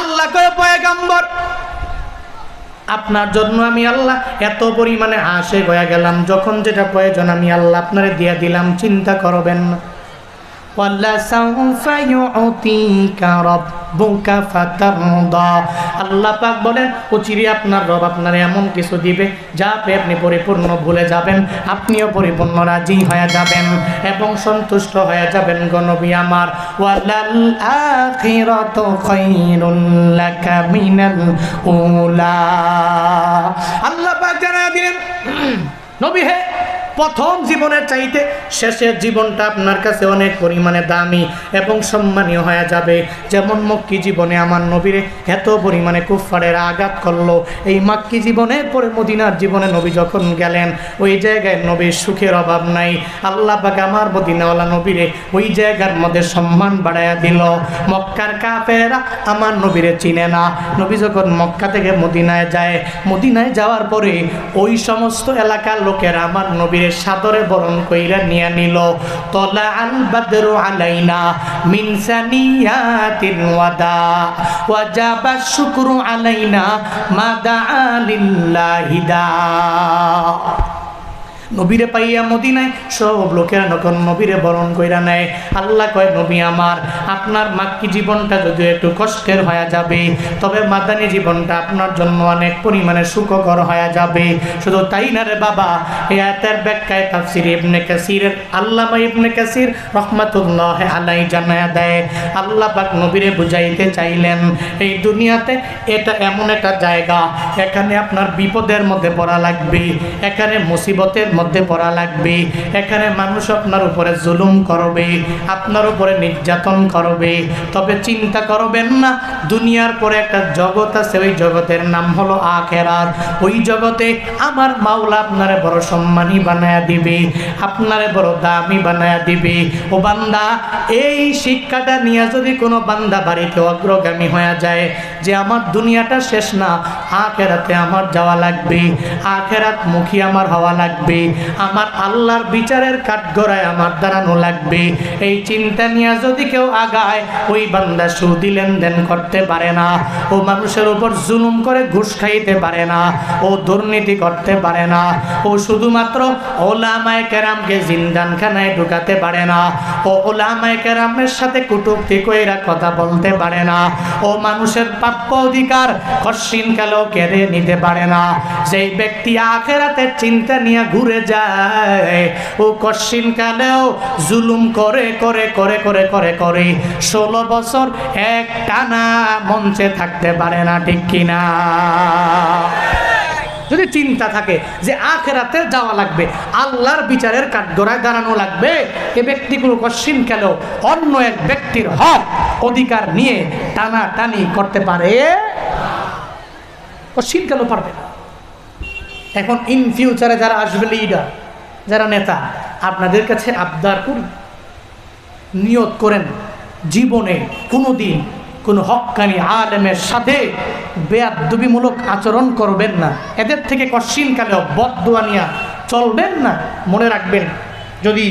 আল্লাহ কয়ে, পয়গাম্বর, আপনার জন্য আমি আল্লাহ এত পরিমাণে আসে গয়া গেলাম। যখন যেটা প্রয়োজন আমি আল্লাহ আপনারে দিয়ে দিলাম, চিন্তা করবেন না। আল্লাহ পাক বলেন অচিরে আপনার রব আপনার এমন কিছু দিবে যা পেয়ে আপনি পরিপূর্ণ ভুলে যাবেন, আপনিও পরিপূর্ণ রাজি হয়ে যাবেন এবং সন্তুষ্ট হয়ে যাবেন গণবী আমার। আল্লাহ পাক জানা দিলেন, নবী হে প্রথম জীবনের চাইতে শেষের জীবনটা আপনার কাছে অনেক পরিমাণে দামি এবং সম্মানীয় হয়ে যাবে। যেমন মক্কি জীবনে আমার নবীরে এত পরিমাণে কুফারের আঘাত করল। এই মাক্কি জীবনে, পরে মদিনার জীবনে নবী যখন গেলেন, ওই জায়গায় নবীর সুখের অভাব নাই। আল্লাহ পাক আমার মদিনাওয়ালা নবীরে ওই জায়গার মধ্যে সম্মান বাড়াইয়া দিল। মক্কার কাফেরা আমার নবীরে চিনে না। নবী যখন মক্কা থেকে মদিনায় যায়, মদিনায় যাওয়ার পরে ওই সমস্ত এলাকার লোকেরা আমার নবীর সাদরে বরণ কইরা নিয়া নিল। তলা আল বাদরু আলাইনা মিন সানিয়াতিল ওয়াদা। ওয়াজাবা শুকরু আলাইনা মাদা লিল্লাহি দা। নবীরে পাইয়া মদিনায়, সব লোকেরা নখন নবীরে বরণ কইরা নেয়। আল্লাহ কয়, নবী আমার, আপনার মাক্কি জীবনটা যদিও একটু কষ্টের হয়ে যাবে, তবে মাদানী জীবনটা আপনার জন্য অনেক পরিমাণে সুখকর হয়ে যাবে। শুধু তাই না রে বাবা, এই আয়াতের ব্যাখ্যায় তাফসির ইবনে কাসিরের আল্লামা ইবনে কাসির রহমাতুল্লাহ আলাই জানায়া দেয়, আল্লাহ পাক নবীরে বুঝাইতে চাইলেন, এই দুনিয়াতে এটা এমন একটা জায়গা, এখানে আপনার বিপদের মধ্যে পড়া লাগবে, এখানে মুসিবতের মধ্যে পড়া লাগবে। এখানে মানুষ আপনার উপরে জুলুম করবে, আপনার উপরে নির্যাতন করবে। তবে চিন্তা করবেন না, দুনিয়ার পরে একটা জগৎ আছে, ওই জগতের নাম হলো আখেরার ওই জগতে আমার মাওলা আপনারে বড় সম্মানী বানায়া দিবে, আপনারে বড় দামি বানায়া দিবে। ও বান্দা, এই শিক্ষাটা নিয়ে যদি কোনো বান্দা বাড়িতে অগ্রগামী হয়ে যায়, যে আমার দুনিয়াটা শেষ না, আখেরাতে আমার যাওয়া লাগবে, আখেরাত মুখী আমার হওয়া লাগবে। আমার আল্লাহর বিচারের কাঠগড়ায় আমার দাঁড়ানো লাগবে। এই চিন্তা নিয়ে যদি কেউ আগায়, ওই বান্দা সুদি লেনদেন করতে পারে না। ও মানুষের উপর জুলুম করে ঘুষ খাইতে পারে না। ও দুর্নীতি করতে পারে না। ও শুধুমাত্র ওলামায় কেরামকে জিন্দানখানায় ঢুকাতে পারে না। ও ওলামায় কেরামের সাথে কুটুক্তি কইরা কথা বলতে পারে না। ও মানুষের প্রাপ্য অধিকার কশিন কালেও কেড়ে নিতে পারে না। যেই ব্যক্তি আখেরাতের চিন্তা নিয়ে ঘুরে যায়। ও কশিন কালেও জুলুম করে করে করে করে করে করে ষোলো বছর এক টানা মঞ্চে থাকতে পারে না, ঠিক কিনা? যদি চিন্তা থাকে যে আখেরাতে যাওয়া লাগবে, আল্লাহর বিচারের কাঠগড়ায় দাঁড়ানো লাগবে, এ ব্যক্তিগুলো কশিন খেলেও অন্য এক ব্যক্তির হক, অধিকার নিয়ে টানা টানি করতে পারে? কশিন কেন পারবে না। এখন ইন ফিউচারে যারা আসবে লিডার যারা নেতা, আপনাদের কাছে আবদার করি নিয়ত করেন, জীবনে কোনো দিন কোনো হক্কানি আলেমের সাথে বেয়াদবিমূলক আচরণ করবেন না। এদের থেকে কশিনকালেও বদুয়া নিয়া চলবেন না, মনে রাখবেন। যদি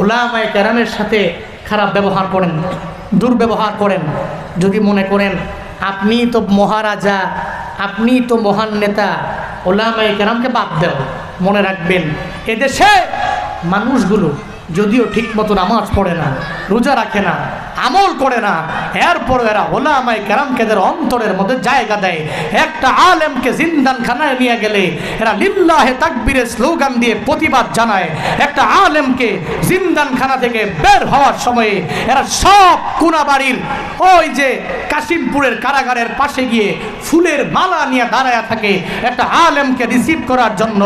ওলামায় ক্যারামের সাথে খারাপ ব্যবহার করেন, দুর্ব্যবহার করেন, যদি মনে করেন, আপনি তো মহারাজা, আপনি তো মহান নেতা ওলামায় কেরামকে বাদ দেও, মনে রাখবেন, এদেশে মানুষগুলো যদিও ঠিক মতো নামাজ পড়ে না, রোজা রাখে না আমল করে না। এরপর এরা ওলামাই কেরামকে এদের অন্তরের মধ্যে জায়গা দেয়। একটা আলেমকে জিন্দান খানায় নিয়ে গেলে এরা লিল্লাহে তাকবীরের স্লোগান দিয়ে প্রতিবাদ জানায়। একটা আলেমকে জিন্দান খানা থেকে বের হওয়ার সময়ে এরা সব কুনাবাড়ির ওই যে কাশিমপুরের কারাগারের পাশে গিয়ে ফুলের মালা নিয়ে দাঁড়ায় থাকে। একটা আলেমকে রিসিভ করার জন্য,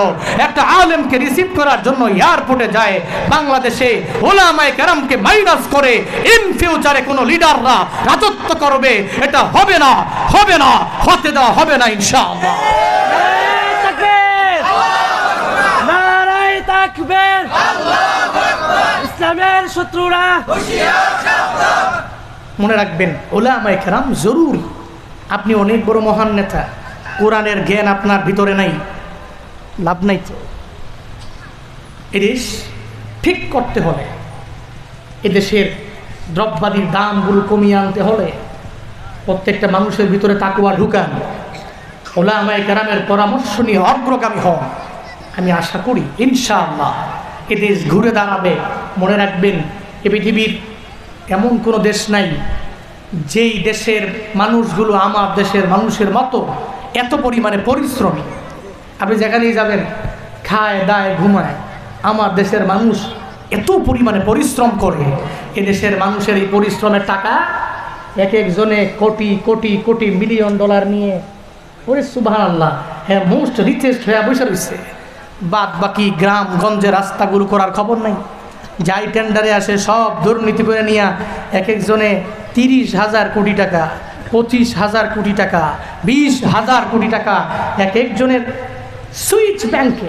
একটা আলেমকে রিসিভ করার জন্য এয়ারপোর্টে যায়। বাংলাদেশে ওলামায় কেরামকে মাইনাস করে ইন ফিউচারে কোনো লিডাররা রাজত্ব করবে এটা হবে না হবে না হতে দেওয়া হবে না ইনশাআল্লাহ। ইসলামের শত্রুরা। মনে রাখবেন ওলামায় কেরাম জরুর। আপনি অনেক বড় মহান নেতা কোরআনের জ্ঞান আপনার ভিতরে নাই লাভ নাই তো। এদেশ ঠিক করতে হলে এদেশের দ্রব্যাদির দামগুলো কমিয়ে আনতে হলে প্রত্যেকটা মানুষের ভিতরে তাকুয়া ঢুকান। ওলা আমায় কেরামের পরামর্শ নিয়ে অগ্রগামী হন। আমি আশা করি, ইনশাআল্লাহ, এ দেশ ঘুরে দাঁড়াবে। মনে রাখবেন, এ পৃথিবীর এমন কোনো দেশ নাই, যেই দেশের মানুষগুলো আমার দেশের মানুষের মতো এত পরিমাণে পরিশ্রমী। আপনি যেখানেই যাবেন, খায় দায় ঘুমায়। আমার দেশের মানুষ এত পরিমাণে পরিশ্রম করে এ দেশের মানুষের এই পরিশ্রমের টাকা এক একজনে কোটি কোটি কোটি মিলিয়ন ডলার নিয়ে। ওরে সুবাহ আল্লাহ হ্যাঁ মোস্ট রিচেস্ট হয়ে বসে রয়েছে। বাদ বাকি গ্রাম, গঞ্জে রাস্তাগুলো করার খবর নাই। যাই টেন্ডারে আসে, সব দুর্নীতি করে নিয়ে এক একজনে তিরিশ হাজার কোটি টাকা, পঁচিশ হাজার কোটি টাকা, বিশ হাজার কোটি টাকা এক একজনের সুইচ ব্যাংকে।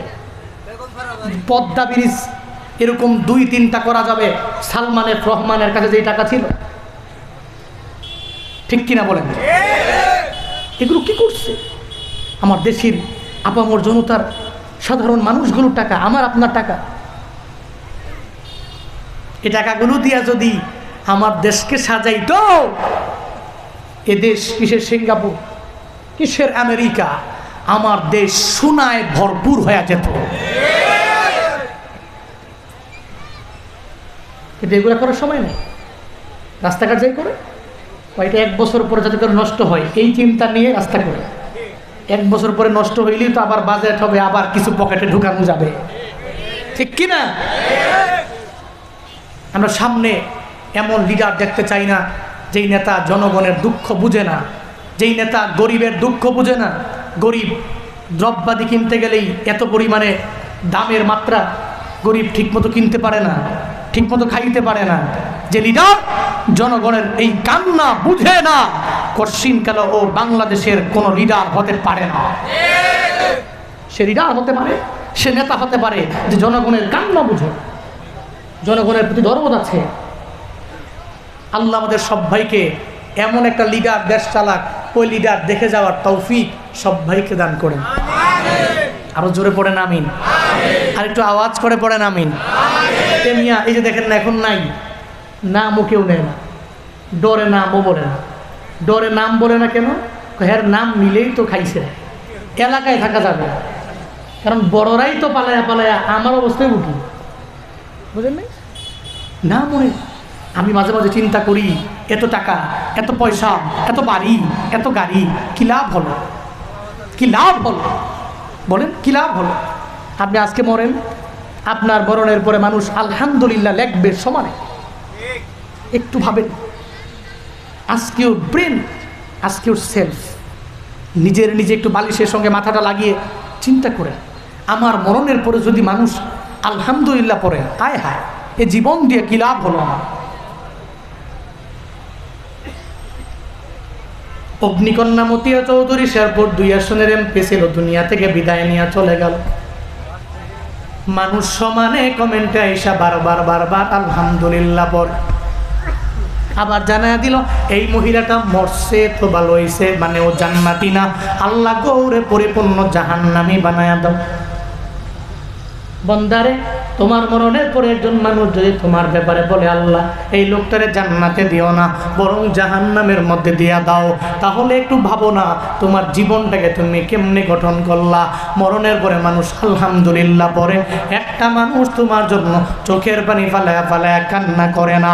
পদ্মা ব্রিজ এরকম দুই তিনটা করা যাবে। সালমানের রহমানের কাছে যেই টাকা ছিল। ঠিক কিনা বলেন? এগুলো কি করছে? আমার দেশের আপামর জনতার সাধারণ মানুষগুলোর টাকা, আমার আপনার টাকা। এই টাকাগুলো দিয়া যদি আমার দেশকে সাজাইতো, এ দেশ কিসের সিঙ্গাপুর? কিসের আমেরিকা? আমার দেশ সোনায় ভরপুর হয়ে যেত। কিন্তু এগুলো করার সময় নেই। রাস্তাঘাট যাই করে, কয়টা এক বছর পরে যাতে করে নষ্ট হয়, এই চিন্তা নিয়ে রাস্তা করে। এক বছর পরে নষ্ট হইলেই তো আবার বাজেট হবে, আবার কিছু পকেটে ঢুকানো যাবে। ঠিক কি না আমরা সামনে এমন লিডার দেখতে চাই না, যেই নেতা জনগণের দুঃখ বুঝে না, যেই নেতা গরিবের দুঃখ বুঝে না। গরিব দ্রব্যাদি কিনতে গেলেই এত পরিমাণে দামের মাত্রা গরিব ঠিকমতো কিনতে পারে না। ঠিকমতো খাইতে পারে না। যে লিডার জনগণের এই কান্না বুঝে না কশ্চিনকালে ও বাংলাদেশের কোনো লিডার হতে পারে না। সে লিডার হতে পারে, সে নেতা হতে পারে, যে জনগণের কান্না বুঝে। জনগণের প্রতি দরদ আছে। আল্লাহ আমাদের সবাইকে এমন একটা লিডার দেশ চালাক, ওই লিডার দেখে যাওয়ার তৌফিক সবাইকে দান করেন। আরও জোরে পড়েন আমিন। আর একটু আওয়াজ করে পড়েন আমিন। এ মিয়া, এই যে দেখেন না, এখন নাই। নামও কেউ নেয় না। ডরে নামও বলে না। ডরে নাম বলে না কেন? হ্যার, নাম নিলেই তো খাইছে এলাকায় থাকা যাবে। কারণ বড়রাই তো পালায়া পালায়া আমার অবস্থায় উঠি বুঝলেন না মনে। আমি মাঝে মাঝে চিন্তা করি, এত টাকা, এত পয়সা, এত বাড়ি, এত গাড়ি, কি লাভ হলো? কি লাভ হলো? বলেন, কি লাভ হলো? আপনি আজকে মরেন? আপনার মরণের পরে মানুষ আলহামদুলিল্লাহ লেখবে সমানে। একটু ভাবেন। আজকে ওর ব্রেন আজকে ওর সেলফ নিজের নিজে একটু বালিশের সঙ্গে মাথাটা লাগিয়ে চিন্তা করে। আমার মরণের পরে যদি মানুষ আলহামদুলিল্লাহ পড়ে হায় হায় এ জীবন দিয়ে কি লাভ হলো আমার? অগ্নিকন্যা মতিয়া চৌধুরী শেরপুর দুই আসনের এমপি ছিল দুনিয়া থেকে বিদায় নিয়ে চলে গেল। মানুষ সমানে কমেন্টে আইসা বারবার বারবার, আলহামদুলিল্লাহ পড়ে আবার জানা দিল, এই মহিলাটা মরছে তো ভালো হয়েছে মানে ও জান্নাতি না। আল্লাহ গৌরে পরিপূর্ণ জাহান্নামি বানায়া দাও। বন্দারে তোমার মরণের পরে একজন মানুষ যদি তোমার ব্যাপারে বলে, আল্লাহ, এই লোকটারে জান্নাতে দিও না, বরং জাহান্নামের মধ্যে দিয়া দাও, তাহলে একটু ভাবো না, তোমার জীবনটাকে তুমি কেমনে গঠন করলা? মরণের পরে মানুষ আলহামদুলিল্লাহ পরে। একটা মানুষ তোমার জন্য চোখের পানি ফালায়া ফালায়া কান্না করে না।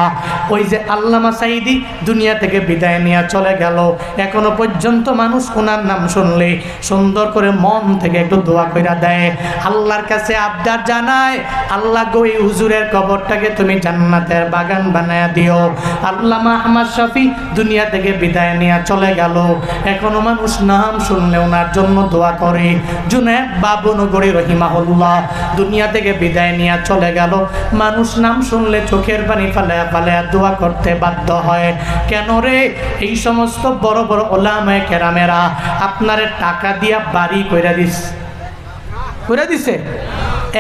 ওই যে আল্লামা সাইদি দুনিয়া থেকে বিদায় নিয়ে চলে গেল। এখনও পর্যন্ত মানুষ ওনার নাম শুনলে সুন্দর করে মন থেকে একটু দোয়া কইরা দেয়। আল্লাহর কাছে আবদার জানায় আল্লাহ গো, এই হুজুরের কবরটাকে তুমি জান্নাতের বাগান বানায় দিও। আল্লামা আহমদ শফি দুনিয়া থেকে বিদায় নিয়ে চলে গেল। এখনও মানুষ নাম শুনলে ওনার জন্য দোয়া করে। জুনেদ বাবু নগরী রহিমাহুল্লাহ দুনিয়া থেকে বিদায় নিয়ে চলে গেল। মানুষ নাম শুনলে চোখের পানি ফালায়া ফালায়া দোয়া করতে বাধ্য হয়। কেন রে? এই সমস্ত বড় বড় ওলামায় কেরামেরা আপনারে টাকা দিয়া বাড়ি কইরা দিস করে দিছে?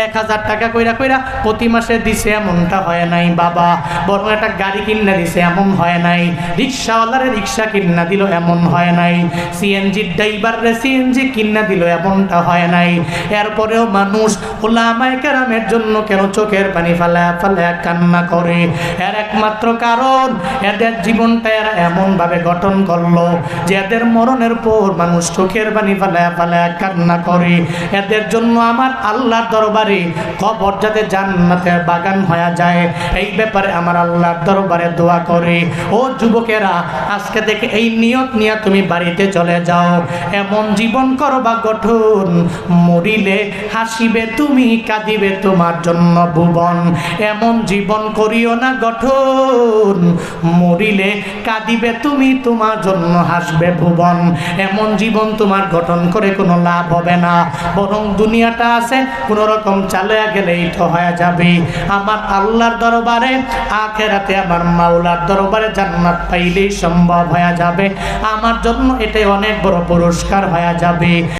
এক হাজার টাকা কইরা কইরা প্রতি মাসে দিছে এমনটা হয় নাই, বাবা। বরং একটা গাড়ি কিনে দিছে এমন হয় নাই। রিক্সাওয়ালারে রিক্সা কিনা দিল এমন হয় নাই। সিএনজি ড্রাইভারে সিএনজি কিনা দিল এমনটা হয় নাই। এরপরেও মানুষ ওলামায় কেরামের জন্য কেন চোখের পানি ফেলা ফেলা কান্না করে? এর একমাত্র কারণ এদের জীবনটা এরা এমনভাবে গঠন করল যে এদের মরণের পর মানুষ চোখের পানি ফেলা ফেলা কান্না করে। এদের জন্য আমার আল্লাহর দরবারে কবর যাতে জান্নাতের বাগান হয়ে যায়, এই ব্যাপারে আমার আল্লাহর দরবারে দোয়া করে। ও যুবকেরা, আজকে থেকে এই নিয়ত নিয়ে তুমি বাড়িতে চলে যাও। এমন জীবন করবা গঠন মরিলে হাসিবে তুমি, কাঁদিবে তোমার জন্য ভুবন। এমন জীবন করিও না গঠন মরিলে কাঁদিবে তুমি, তোমার জন্য হাসবে ভুবন। এমন জীবন তোমার গঠন করে কোনো লাভ হবে না। বরং দুনিয়াটা আছে কোনো রকম চালিয়ে গেলেই তো হয়ে যাবে। আমার আল্লাহর দরবারে, আখেরাতে আমার মাওলার দরবারে জান্নাত পাইলেই সম্ভব হয়ে যাবে। আমার জন্য এটাই অনেক বড় পুরস্কার হয়ে যাবে।